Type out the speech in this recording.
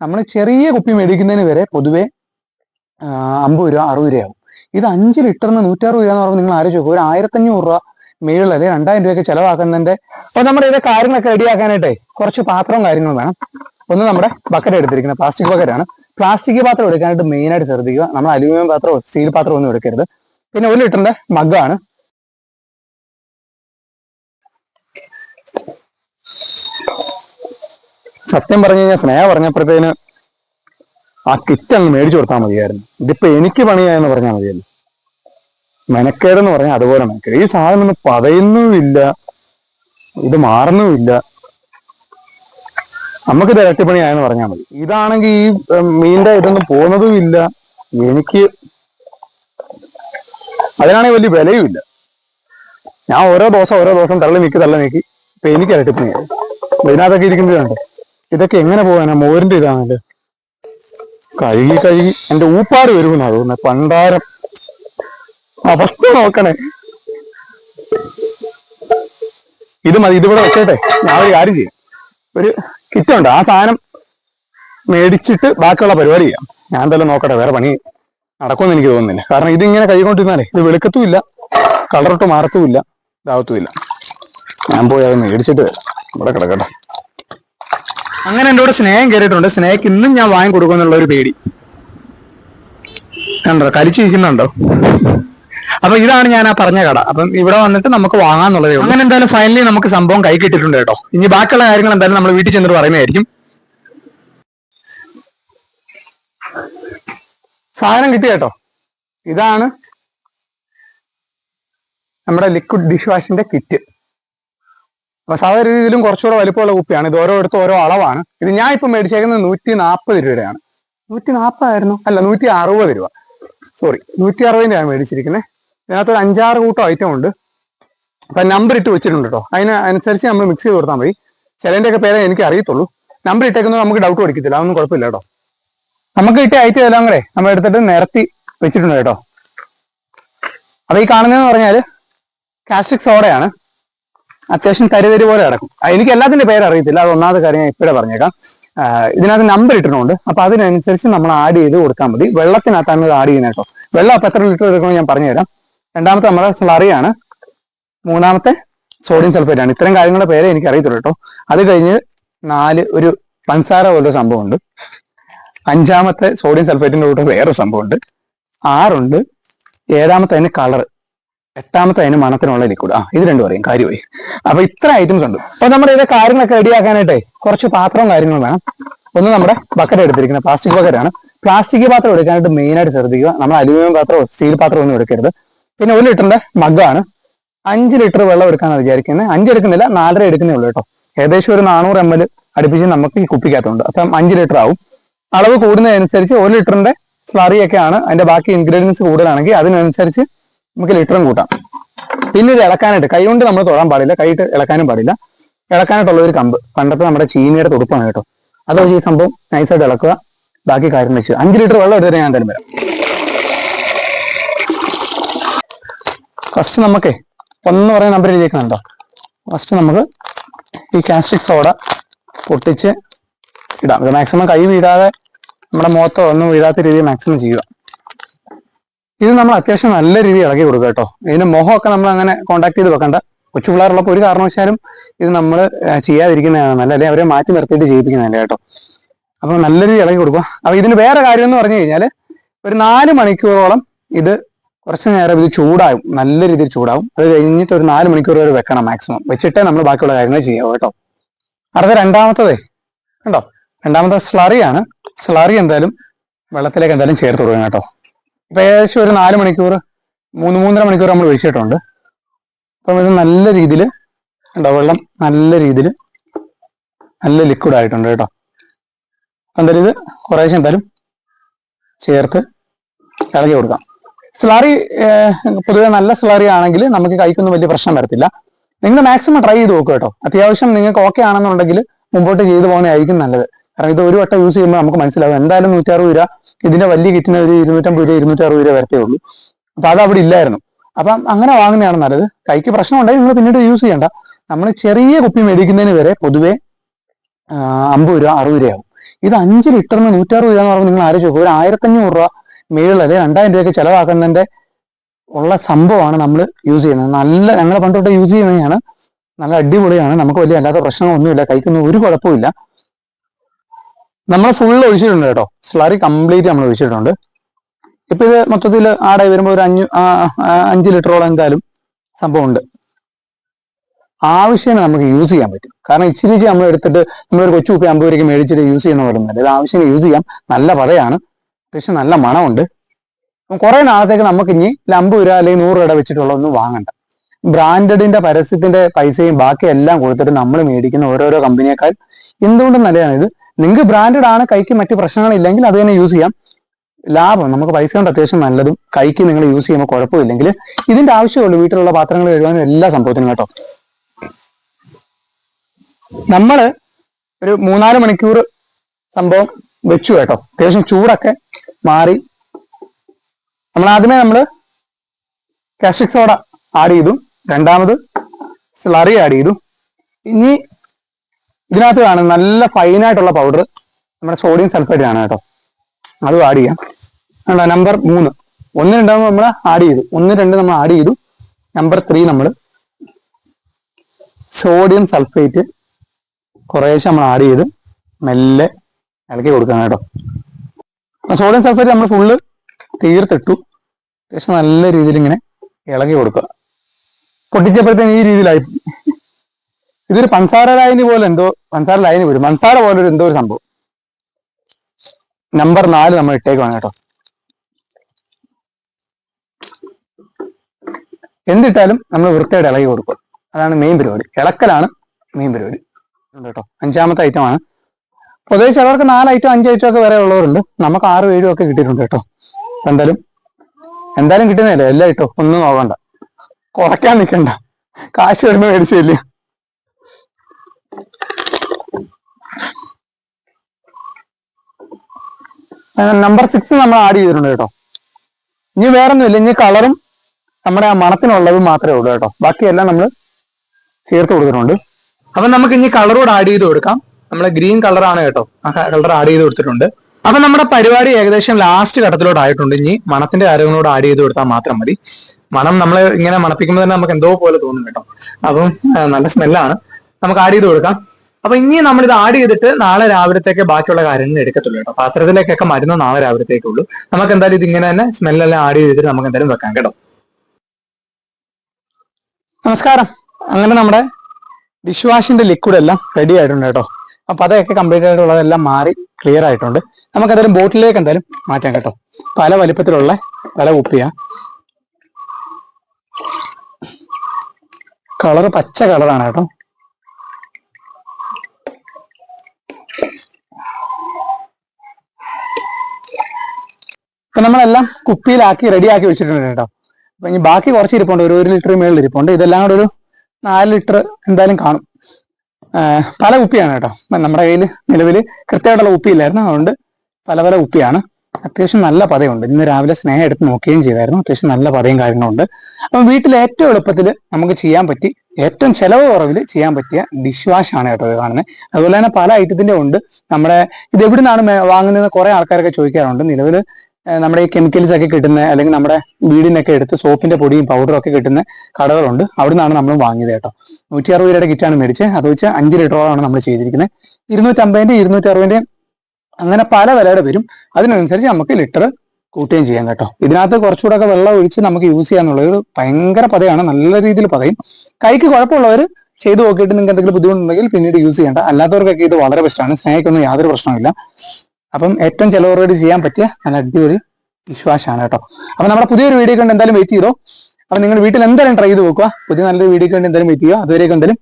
നമ്മൾ ചെറിയ കുപ്പി മേടിക്കുന്നതിന് വരെ പൊതുവേ അമ്പത് രൂപ അറുപത് രൂപയാവും. ഇത് അഞ്ച് ലിറ്ററിന് നൂറ്ററുപത് രൂപ എന്ന് പറയുമ്പോൾ നിങ്ങൾ ആലോചിച്ച് ചോദിക്കും ഒരു ആയിരത്തഞ്ഞൂറ് രൂപ മേളിൽ അല്ലെങ്കിൽ രണ്ടായിരം രൂപയൊക്കെ ചിലവാക്കുന്നതിന്റെ അപ്പൊ നമ്മുടെ ഇത് കാര്യങ്ങളൊക്കെ റെഡിയാക്കാനായിട്ടേ കുറച്ച് പാത്രവും കാര്യങ്ങളും വേണം. ഒന്ന് നമ്മുടെ ബക്കറ്റ് എടുത്തിരിക്കുന്നത് പ്ലാസ്റ്റിക് ബക്കറ്റാണ് പ്ലാസ്റ്റിക് പാത്രം എടുക്കാനായിട്ട് മെയിനായിട്ട് ശ്രദ്ധിക്കുക. നമ്മൾ അലുമിനിയം പാത്രമോ സ്റ്റീൽ പാത്രമോ ഒന്നും എടുക്കരുത്. പിന്നെ ഒരു ലിറ്ററിന്റെ മഗ്ഗാണ് സത്യം പറഞ്ഞു കഴിഞ്ഞാൽ സ്നേഹ പറഞ്ഞപ്പോഴത്തേന് ആ കിറ്റ് അങ്ങ് മേടിച്ചു കൊടുത്താൽ മതിയായിരുന്നു. ഇതിപ്പോ എനിക്ക് പണിയായെന്ന് പറഞ്ഞാൽ മതിയല്ലോ. മെനക്കേടെന്ന് പറഞ്ഞാൽ അതുപോലെ മെനക്കേട്. ഈ സാധനം ഒന്നും പതയുന്നുമില്ല. ഇത് മാറുന്നുമില്ല. നമുക്ക് ഇരട്ടിപ്പണിയായെന്ന് പറഞ്ഞാൽ മതി. ഇതാണെങ്കിൽ ഈ മീന്റെ ഇതൊന്നും പോകുന്നതും ഇല്ല എനിക്ക് അതിനാണെങ്കിൽ വലിയ വിലയും ഇല്ല ഞാൻ ഓരോ ദിവസം ഓരോ ദിവസം തള്ളി നീക്കി തള്ളി നീക്കി. ഇപ്പൊ എനിക്ക് ഇരട്ടിപ്പണിയായി ഇതിനകത്തൊക്കെ ഇരിക്കുന്നത് കണ്ടോ ഇതൊക്കെ എങ്ങനെ പോകാനാ മോരിന്റെ ഇതാണല്ലേ. കഴുകി കഴുകി എന്റെ ഊപ്പാട് വരുമെന്നാ തോന്നുന്നത് പണ്ടാരം. അവസ്ഥ നോക്കണേ. ഇത് മതി ഇതിവിടെ വെച്ചേട്ടെ. ഞാൻ ഒരു കാര്യം ചെയ്യും. ഒരു കിറ്റുണ്ട്. ആ സാധനം മേടിച്ചിട്ട് ബാക്കിയുള്ള പരിപാടി ചെയ്യാം. ഞാൻ എന്തായാലും നോക്കട്ടെ വേറെ പണി നടക്കുമെന്ന് എനിക്ക് തോന്നുന്നില്ല. കാരണം ഇതിങ്ങനെ കൈകൊണ്ടിരുന്നാലേ ഇത് വെളുക്കത്തുമില്ല. കളറിട്ട് മാറത്തുമില്ല. ഇതാവത്തുമില്ല. ഞാൻ പോയി അത് മേടിച്ചിട്ട് വരാം ഇവിടെ കിടക്കട്ടെ. അങ്ങനെ എന്റെ കൂടെ സ്നേഹം കയറിയിട്ടുണ്ട്. സ്നേഹക്ക് ഇന്നും ഞാൻ വാങ്ങി കൊടുക്കുമെന്നുള്ള ഒരു പേടി. കണ്ടോ? കലിച്ചിരിക്കുന്നുണ്ടോ? അപ്പൊ ഇതാണ് ഞാൻ ആ പറഞ്ഞ കട. അപ്പം ഇവിടെ വന്നിട്ട് നമുക്ക് വാങ്ങാന്നുള്ളതേ ഉള്ളൂ. അങ്ങനെ എന്തായാലും ഫൈനലി നമുക്ക് സംഭവം കൈ കിട്ടിയിട്ടുണ്ട് കേട്ടോ. ഇനി ബാക്കിയുള്ള കാര്യങ്ങൾ എന്തായാലും നമ്മൾ വീട്ടിൽ ചെന്നിട്ട് പറയുന്നതായിരിക്കും. സാധനം കിട്ടി കേട്ടോ. ഇതാണ് നമ്മുടെ ലിക്വിഡ് ഡിഷ് വാഷിന്റെ കിറ്റ് അപ്പൊ സാധാരണ രീതിയിലും കുറച്ചുകൂടെ വലിപ്പമുള്ള കുപ്പിയാണ്. ഇത് ഓരോരുത്തർ ഓരോ അളവാണ്. ഇത് ഞാൻ ഇപ്പൊ മേടിച്ചേക്കുന്നത് നൂറ്റി നാൽപ്പത് രൂപയാണ് നൂറ്റി നാൽപ്പതായിരുന്നു അല്ല നൂറ്റി അറുപത് രൂപ. സോറി നൂറ്റി അറുപതിന്റെയാണ് മേടിച്ചിരിക്കുന്നത്. ഇതിനകത്ത് ഒരു അഞ്ചാറ് കൂട്ടം ഐറ്റം ഉണ്ട്. അപ്പൊ നമ്പർ ഇട്ട് വെച്ചിട്ടുണ്ട് കേട്ടോ അതിന് അനുസരിച്ച് നമ്മൾ മിക്സ് ചെയ്ത് കൊടുത്താൽ മതി. ചിലതിന്റെ ഒക്കെ പേരെ എനിക്ക് അറിയത്തുള്ളൂ. നമ്പർ ഇട്ടേക്കുന്നത് നമുക്ക് ഡൗട്ട് പഠിക്കത്തില്ല അതൊന്നും കുഴപ്പമില്ല കേട്ടോ നമുക്ക് കിട്ടിയ ഐറ്റം എല്ലാം കൂടെ നമ്മൾ എടുത്തിട്ട് നിരത്തി വെച്ചിട്ടുണ്ട് കേട്ടോ അപ്പൊ ഈ കാണുന്നതെന്ന് പറഞ്ഞാൽ കാസ്റ്റിക് സോഡയാണ് അത്യാവശ്യം തരിതരി പോലെ കിടക്കും എനിക്ക് എല്ലാത്തിന്റെ പേര് അറിയത്തില്ല. അത് ഒന്നാമത് കാര്യം ഞാൻ ഇപ്പോഴേ പറഞ്ഞേക്കാം. ഇതിനകത്ത് നമ്പർ ഇട്ടിട്ടുണ്ട്. അപ്പൊ അതിനനുസരിച്ച് നമ്മൾ ആഡ് ചെയ്ത് കൊടുത്താൽ മതി. വെള്ളത്തിനകത്താണ് ഇത് ആഡ് ചെയ്യുന്നത് കേട്ടോ. വെള്ളം അപ്പൊ എത്ര ലിറ്റർ എടുക്കണമെന്ന് ഞാൻ പറഞ്ഞുതരാം. രണ്ടാമത്തെ നമ്മുടെ സ്ലറിയാണ് മൂന്നാമത്തെ സോഡിയം സൾഫേറ്റ് ആണ്. ഇത്തരം കാര്യങ്ങളുടെ പേരെ എനിക്ക് അറിയത്തുള്ളൂ കേട്ടോ. അത് കഴിഞ്ഞ് നാല് ഒരു പഞ്ചസാര പോലൊരു സംഭവമുണ്ട്. അഞ്ചാമത്തെ സോഡിയം സൾഫേറ്റിന്റെ കൂടെ വേറെ സംഭവമുണ്ട്. ആറുണ്ട്. ഏഴാമത്തെ അതിന് കളർ എട്ടാമത്തെ അതിന് മണത്തിനുള്ള ലിക്വിഡ് ആ ഇത് രണ്ടു പറയും കാര്യമായി. അപ്പൊ ഇത്ര ഐറ്റംസ് ഉണ്ട്. അപ്പൊ നമ്മുടെ ഇത് കാര്യങ്ങളൊക്കെ റെഡിയാക്കാനായിട്ട് കുറച്ച് പാത്രവും കാര്യങ്ങളും വേണം. ഒന്ന് നമ്മുടെ ബക്കറ്റ് എടുത്തിരിക്കുന്നത്. പ്ലാസ്റ്റിക് ബക്കറ്റാണ് പ്ലാസ്റ്റിക് പാത്രം എടുക്കാനായിട്ട് മെയിൻ ആയിട്ട് ശ്രദ്ധിക്കുക. നമ്മൾ അലുമിനിയം പാത്രമോ സ്റ്റീൽ പാത്രമോ ഒന്നും എടുക്കരുത്. പിന്നെ ഒരു ലിറ്ററിന്റെ മഗ്ഗാണ് അഞ്ച് ലിറ്റർ വെള്ളം എടുക്കാനാണ് വിചാരിക്കുന്നത്. അഞ്ച് എടുക്കുന്നില്ല നാലര എടുക്കുന്നേ ഉള്ളൂ കേട്ടോ. ഏകദേശം ഒരു നാനൂറ് എം എൽ അടുപ്പിച്ച് നമുക്ക് ഈ കുപ്പിക്കകത്തുണ്ട്. അപ്പം അഞ്ച് ലിറ്റർ ആവും. അളവ് കൂടുന്നതനുസരിച്ച് ഒരു ലിറ്ററിന്റെ സ്ലറിയൊക്കെയാണ് അതിന്റെ ബാക്കി ഇൻഗ്രീഡിയൻസ് കൂടുതലാണെങ്കിൽ അതിനനുസരിച്ച് നമുക്ക് ലിറ്ററും കൂട്ടാം. പിന്നെ ഇത് ഇളക്കാനായിട്ട് കൈ കൊണ്ട് നമ്മൾ തൊടാൻ പാടില്ല. കൈയിട്ട് ഇളക്കാനും പാടില്ല. ഇളക്കാനായിട്ടുള്ള ഒരു കമ്പ്. പണ്ടത്തെ നമ്മുടെ ചീനിയുടെ തുടുപ്പാണ് കേട്ടോ. അത് ഈ സംഭവം നൈസായിട്ട് ഇളക്കുക. ബാക്കി കാര്യം വെച്ച് അഞ്ച് ലിറ്റർ വെള്ളം എടുത്തിട്ട് ഞാൻ എന്തായാലും വരാം. ഫസ്റ്റ് നമുക്കേ ഒന്ന് പറയുന്ന നമ്പർ എഴുതിയേക്കുന്നുണ്ടോ ഫസ്റ്റ് നമുക്ക് ഈ കാസ്റ്റിക് സോഡ പൊട്ടിച്ച് ഇടാം. മാക്സിമം കൈ വീടാതെ നമ്മുടെ മുഖത്തോ ഒന്നും വീഴാത്ത രീതിയിൽ മാക്സിമം ചെയ്യുക. ഇത് നമ്മൾ അത്യാവശ്യം നല്ല രീതിയിൽ ഇളകി കൊടുക്കുക കേട്ടോ. ഇതിന്റെ മുഖമൊക്കെ നമ്മൾ അങ്ങനെ കോണ്ടാക്ട് ചെയ്ത് വെക്കണ്ട. കൊച്ചു പിള്ളേരുള്ളപ്പോൾ ഒരു കാരണവശാലും ഇത് നമ്മൾ ചെയ്യാതിരിക്കുന്നതാണ് നല്ല അല്ലെങ്കിൽ അവരെ മാറ്റി നിർത്തിയിട്ട് ചെയ്യിപ്പിക്കുന്നതല്ല കേട്ടോ. അപ്പൊ നല്ല രീതിയിൽ ഇളകി കൊടുക്കുക. അപ്പൊ ഇതിന് വേറെ കാര്യം എന്ന് പറഞ്ഞു കഴിഞ്ഞാൽ ഒരു നാല് മണിക്കൂറോളം ഇത് കുറച്ച് നേരം ഇത് ചൂടാകും. നല്ല രീതിയിൽ ചൂടാകും. അത് കഴിഞ്ഞിട്ട് ഒരു നാല് മണിക്കൂർ വരെ വെക്കണം മാക്സിമം വെച്ചിട്ടേ നമ്മൾ ബാക്കിയുള്ള കാര്യങ്ങൾ ചെയ്യാവൂ കേട്ടോ. അടുത്ത രണ്ടാമത്തതേ കണ്ടോ? രണ്ടാമത്തെ സ്ലറിയാണ് സ്ലറി എന്തായാലും വെള്ളത്തിലേക്ക് എന്തായാലും ചേർത്ത് കൊടുക്കണം കേട്ടോ. ഇപ്പൊ ഏകദേശം ഒരു നാല് മണിക്കൂർ മൂന്ന് മൂന്നര മണിക്കൂർ നമ്മൾ ഒഴിച്ചിട്ടുണ്ട്. അപ്പം ഇത് നല്ല രീതിയിൽ ഉണ്ടോ വെള്ളം നല്ല രീതിയിൽ നല്ല ലിക്വിഡ് ആയിട്ടുണ്ട് കേട്ടോ. എന്തായാലും ഇത് കുറേശ്ശെ എന്തായാലും ചേർത്ത് ഇളകി കൊടുക്കാം. സ്ലാറി പൊതുവെ നല്ല സ്ലാറി ആണെങ്കിൽ നമുക്ക് കൈക്കൊന്നും വലിയ പ്രശ്നം വരത്തില്ല. നിങ്ങൾ മാക്സിമം ട്രൈ ചെയ്ത് നോക്കുക കേട്ടോ. അത്യാവശ്യം നിങ്ങൾക്ക് ഓക്കെ ആണെന്നുണ്ടെങ്കിൽ മുമ്പോട്ട് ചെയ്തു പോകുന്നതായിരിക്കും നല്ലത്. കാരണം ഇത് ഒരു വട്ടം യൂസ് ചെയ്യുമ്പോൾ നമുക്ക് മനസ്സിലാവും എന്തായാലും നൂറ്ററുപത് രൂപ ഇതിന്റെ വലിയ കിറ്റിന് ഒരു ഇരുന്നൂറ്റമ്പത് രൂപ ഇരുന്നൂറ്ററുപത് രൂപ വരത്തേ ഉള്ളൂ. അപ്പൊ അത് അവിടെ ഇല്ലായിരുന്നു. അപ്പം അങ്ങനെ വാങ്ങുന്നതാണ് നല്ലത്. കൈക്ക് പ്രശ്നം ഉണ്ടെങ്കിൽ നിങ്ങൾ പിന്നീട് യൂസ് ചെയ്യണ്ട. നമ്മൾ ചെറിയ കുപ്പി മേടിക്കുന്നതിന് വരെ പൊതുവേ അമ്പത് രൂപ അറുപത് രൂപയാവും. ഇത് അഞ്ച് ലിറ്ററിന് നൂറ്ററുപത് രൂപ എന്ന് പറയുമ്പോൾ നിങ്ങൾ ആലോചിച്ച് നോക്കുക ഒരു ആയിരത്തഞ്ഞൂറ് രൂപ മേളിൽ അല്ലെങ്കിൽ രണ്ടായിരം രൂപയൊക്കെ ചിലവാക്കുന്നതിന്റെ ഉള്ള സംഭവമാണ് നമ്മൾ യൂസ് ചെയ്യുന്നത്. നല്ല ഞങ്ങൾ പണ്ട് തൊട്ട് യൂസ് ചെയ്യുന്നതാണ്. നല്ല അടിപൊളിയാണ്. നമുക്ക് വലിയ അല്ലാത്ത പ്രശ്നങ്ങളൊന്നുമില്ല. കഴിക്കുന്ന ഒരു കുഴപ്പമില്ല നമ്മൾ ഫുൾ ഒഴിച്ചിട്ടുണ്ട് കേട്ടോ. സ്ലറി കംപ്ലീറ്റ് നമ്മൾ ഒഴിച്ചിട്ടുണ്ട്. ഇപ്പൊ ഇത് മൊത്തത്തിൽ ആടായി വരുമ്പോൾ ഒരു ആ, അഞ്ച് ലിറ്ററോളം എന്തായാലും സംഭവം ഉണ്ട് ആവശ്യത്തിന് നമുക്ക് യൂസ് ചെയ്യാൻ പറ്റും. കാരണം ഇച്ചിരി നമ്മൾ എടുത്തിട്ട് നമ്മളൊരു കൊച്ചു കുപ്പി അമ്പത് രൂപയ്ക്ക് മേടിച്ചിട്ട് യൂസ് ചെയ്യുന്ന പോലെ ഒന്നുമല്ല. ഇത് ആവശ്യത്തിന് യൂസ് ചെയ്യാം. നല്ല പതയാണ്. അത്യാവശ്യം നല്ല മണമുണ്ട്. കുറെ നാളത്തേക്ക് നമുക്ക് ഇനി അമ്പത് രൂപ അല്ലെങ്കിൽ നൂറ് രൂപ വെച്ചിട്ടുള്ള ഒന്നും വാങ്ങണ്ട. ബ്രാൻഡഡിന്റെ പരസ്യത്തിന്റെ പൈസയും ബാക്കി എല്ലാം കൊടുത്തിട്ട് നമ്മൾ മേടിക്കുന്ന ഓരോരോ കമ്പനിയേക്കാൾ എന്തുകൊണ്ടും നല്ലതാണ് ഇത്. നിങ്ങൾക്ക് ബ്രാൻഡഡ് ആണ് കൈക്ക് മറ്റ് പ്രശ്നങ്ങളില്ലെങ്കിൽ അത് തന്നെ യൂസ് ചെയ്യാം. ലാഭം നമുക്ക് പൈസ കൊണ്ട് അത്യാവശ്യം നല്ലതും കൈക്ക് നിങ്ങൾ യൂസ് ചെയ്യുമ്പോൾ കുഴപ്പമില്ലെങ്കിൽ ഇതിന്റെ ആവശ്യമുള്ളൂ വീട്ടിലുള്ള പാത്രങ്ങൾ കഴുകാനും എല്ലാ സംഭവത്തിനും കേട്ടോ. നമ്മൾ ഒരു മൂന്നാൽ മണിക്കൂർ സംഭവം വെച്ചു കേട്ടോ. അത്യാവശ്യം ചൂടൊക്കെ മാറി. നമ്മൾ ആദ്യമേ നമ്മൾ കാസ്റ്റിക് സോഡ ആഡ് ചെയ്തു. രണ്ടാമത് സ്ലറി ആഡ് ചെയ്തു. ഇനി ഇതിനകത്ത് കാണും നല്ല ഫൈനായിട്ടുള്ള പൗഡർ നമ്മുടെ സോഡിയം സൾഫേറ്റ് ആണ് കേട്ടോ. അത് ആഡ് ചെയ്യാം. കണ്ടോ? നമ്പർ മൂന്ന്. ഒന്ന് രണ്ടാമത് നമ്മൾ ആഡ് ചെയ്തു. ഒന്ന് രണ്ട് നമ്മൾ ആഡ് ചെയ്തു. നമ്പർ ത്രീ നമ്മൾ സോഡിയം സൾഫേറ്റ് കുറേശ്ശെ നമ്മൾ ആഡ് ചെയ്ത് മെല്ലെ ഇളക്കി കൊടുക്കണം കേട്ടോ. സോഡിയം സൾഫേറ്റ് നമ്മൾ ഫുള്ള് തീർത്തിട്ടു. അത്യാവശ്യം നല്ല രീതിയിൽ ഇങ്ങനെ ഇളകി കൊടുക്കുക. പൊട്ടിച്ചപ്പോഴത്തേന് ഈ രീതിയിലായി. ഇതൊരു പൻസാര ലൈന് പോലെ എന്തോ പൻസാര ലൈന് വരും മൻസാര പോലെ ഒരു എന്തോ ഒരു സംഭവം. നമ്പർ നാല് നമ്മൾ ഇട്ടേക്കുവാണ് കേട്ടോ. എന്തിട്ടാലും നമ്മൾ വൃത്തിയായിട്ട് ഇളകി കൊടുക്കും. അതാണ് മെയിൻ പരിപാടി. ഇളക്കലാണ് മെയിൻ പരിപാടി. കേട്ടോ. അഞ്ചാമത്തെ ഐറ്റം ആണ്. പൊതുവെ ചിലവർക്ക് നാല് ഐറ്റം അഞ്ച് ഐറ്റം ഒക്കെ വരെ ഉള്ളവരുണ്ട്. നമുക്ക് ആറും ഏഴും ഒക്കെ കിട്ടിയിട്ടുണ്ട് കേട്ടോ. എന്തായാലും എന്തായാലും കിട്ടുന്നില്ല എല്ലാം ഇട്ടോ ഒന്നും നോക്കണ്ട. കുറയ്ക്കാൻ നിൽക്കണ്ട കാശ് വരുമ്പോൾ മേടിച്ചില്ല നമ്പർ സിക്സ് നമ്മൾ ആഡ് ചെയ്തിട്ടുണ്ട് കേട്ടോ. ഇനി വേറൊന്നുമില്ല ഇനി കളറും നമ്മുടെ ആ മണത്തിനുള്ളതും മാത്രമേ ഉള്ളൂ കേട്ടോ. ബാക്കിയെല്ലാം നമ്മൾ ചേർത്ത് കൊടുത്തിട്ടുണ്ട്. അപ്പൊ നമുക്ക് ഇനി കളറോട് ആഡ് ചെയ്ത് കൊടുക്കാം. നമ്മൾ ഗ്രീൻ കളറാണ് കേട്ടോ. ആ കളർ ആഡ് ചെയ്ത് കൊടുത്തിട്ടുണ്ട്. അപ്പൊ നമ്മുടെ പരിപാടി ഏകദേശം ലാസ്റ്റ് ഘട്ടത്തിലോട്ട് ആയിട്ടുണ്ട്. ഇനി മണത്തിന്റെ കാര്യങ്ങളോട് ആഡ് ചെയ്ത് കൊടുത്താൽ മാത്രം മതി. മണം നമ്മൾ ഇങ്ങനെ മണപ്പിക്കുമ്പോൾ തന്നെ നമുക്ക് എന്തോ പോലെ തോന്നും കേട്ടോ. അപ്പം നല്ല സ്മെല്ലാണ് നമുക്ക് ആഡ് ചെയ്ത് കൊടുക്കാം. അപ്പൊ ഇനി നമ്മൾ ഇത് ആഡ് ചെയ്തിട്ട് നാളെ രാവിലത്തേക്ക് ബാക്കിയുള്ള കാര്യങ്ങൾ എടുക്കത്തുള്ളൂ കേട്ടോ. പാത്രത്തിലേക്കൊക്കെ മരുന്ന് നാളെ രാവിലത്തേക്കുള്ളൂ. നമുക്ക് എന്തായാലും ഇത് ഇങ്ങനെ തന്നെ സ്മെല്ലെല്ലാം ആഡ് ചെയ്തിട്ട് നമുക്ക് എന്തായാലും വെക്കാം കേട്ടോ. നമസ്കാരം. അങ്ങനെ നമ്മുടെ ഡിഷ് വാഷിന്റെ ലിക്വിഡ് എല്ലാം റെഡി ആയിട്ടുണ്ട് കേട്ടോ. അപ്പൊ അതൊക്കെ കംപ്ലീറ്റ് ആയിട്ടുള്ളതെല്ലാം മാറി ക്ലിയർ ആയിട്ടുണ്ട്. നമുക്ക് എന്തായാലും ബോട്ടിലേക്ക് എന്തായാലും മാറ്റാം കേട്ടോ. പല വലിപ്പത്തിലുള്ള പല കുപ്പിയാ കളർ പച്ച കളറാണ് കേട്ടോ. അപ്പൊ നമ്മളെല്ലാം കുപ്പിയിലാക്കി റെഡിയാക്കി വെച്ചിട്ടുണ്ട് കേട്ടോ. അപ്പൊ ഇനി ബാക്കി കുറച്ച് ഇരിപ്പുണ്ട്. ഒരു ഒരു ലിറ്റർ മേളിൽ ഇരിപ്പുണ്ട്. ഇതെല്ലാം കൂടെ ഒരു നാല് ലിറ്റർ എന്തായാലും കാണും. പല കുപ്പിയാണ് കേട്ടോ. നമ്മുടെ കയ്യിൽ നിലവിൽ കൃത്യമായിട്ടുള്ള കുപ്പിയില്ലായിരുന്നു. അതുകൊണ്ട് പല പല കുപ്പിയാണ്. അത്യാവശ്യം നല്ല പതയുണ്ട്. ഇന്ന് രാവിലെ സ്നേഹം എടുത്ത് നോക്കുകയും ചെയ്തായിരുന്നു. അത്യാവശ്യം നല്ല പതയും കാര്യങ്ങളുണ്ട്. അപ്പം വീട്ടിൽ ഏറ്റവും എളുപ്പത്തിൽ നമുക്ക് ചെയ്യാൻ പറ്റി ഏറ്റവും ചെലവ് കുറവിൽ ചെയ്യാൻ പറ്റിയ ഡിഷ് വാഷ് ആണ് കേട്ടോ ഇത് കാണുന്നത്. അതുപോലെ തന്നെ പല ഐറ്റത്തിന്റെ ഉണ്ട്. നമ്മുടെ ഇത് എവിടെ നിന്നാണ് വാങ്ങുന്നത് കുറെ ആൾക്കാരൊക്കെ ചോദിക്കാറുണ്ട്. നിലവിൽ നമ്മുടെ ഈ കെമിക്കൽസ് ഒക്കെ കിട്ടുന്ന അല്ലെങ്കിൽ നമ്മുടെ വീടിനൊക്കെ എടുത്ത് സോപ്പിന്റെ പൊടിയും പൗഡറും ഒക്കെ കിട്ടുന്ന കടകളുണ്ട്. അവിടെ നിന്നാണ് നമ്മൾ വാങ്ങിയത് കേട്ടോ. നൂറ്റി അറുപത് രൂപയുടെ കിറ്റാണ് മേടിച്ചത്. അത് വെച്ച് അഞ്ച് ലിറ്ററോളാണ് നമ്മൾ ചെയ്തിരിക്കുന്നത് ഇരുന്നൂറ്റമ്പതിന്റെ ഇരുന്നൂറ്റി അറുപതിന്റെ അങ്ങനെ പല വിലയുടെ വരും. അതിനനുസരിച്ച് നമുക്ക് ലിറ്റർ കൂട്ടുകയും ചെയ്യാം കേട്ടോ. ഇതിനകത്ത് കുറച്ചുകൂടെ ഒക്കെ വെള്ളം ഒഴിച്ച് നമുക്ക് യൂസ് ചെയ്യാന്നുള്ളത് ഭയങ്കര പതയാണ്. നല്ല രീതിയിൽ പതയും. കൈക്ക് കുഴപ്പമുള്ളവർ ചെയ്ത് നോക്കിയിട്ട് നിങ്ങൾക്ക് എന്തെങ്കിലും ബുദ്ധിമുട്ടുണ്ടെങ്കിൽ പിന്നീട് യൂസ് ചെയ്യേണ്ട. അല്ലാത്തവർക്കൊക്കെ ഇത് വളരെ ബെസ്റ്റാണ് സ്നേഹിക്കൊന്നും യാതൊരു പ്രശ്നമില്ല അപ്പം ഏറ്റവും ചിലവറോട് ചെയ്യാൻ പറ്റിയ നല്ല അടിപൊളി വിശ്വാസമാണ് കേട്ടോ. അപ്പൊ നമ്മുടെ പുതിയൊരു വീഡിയോ കണ്ട് എന്തായാലും വെയിറ്റ് ചെയ്തോ. അപ്പൊ നിങ്ങൾ വീട്ടിൽ എന്തായാലും ട്രൈ ചെയ്ത് നോക്കുക. പുതിയ നല്ലൊരു വീഡിയോ കണ്ട് എന്തായാലും വെയിറ്റ് ചെയ്യുക. അതുവരേക്കും എന്തായാലും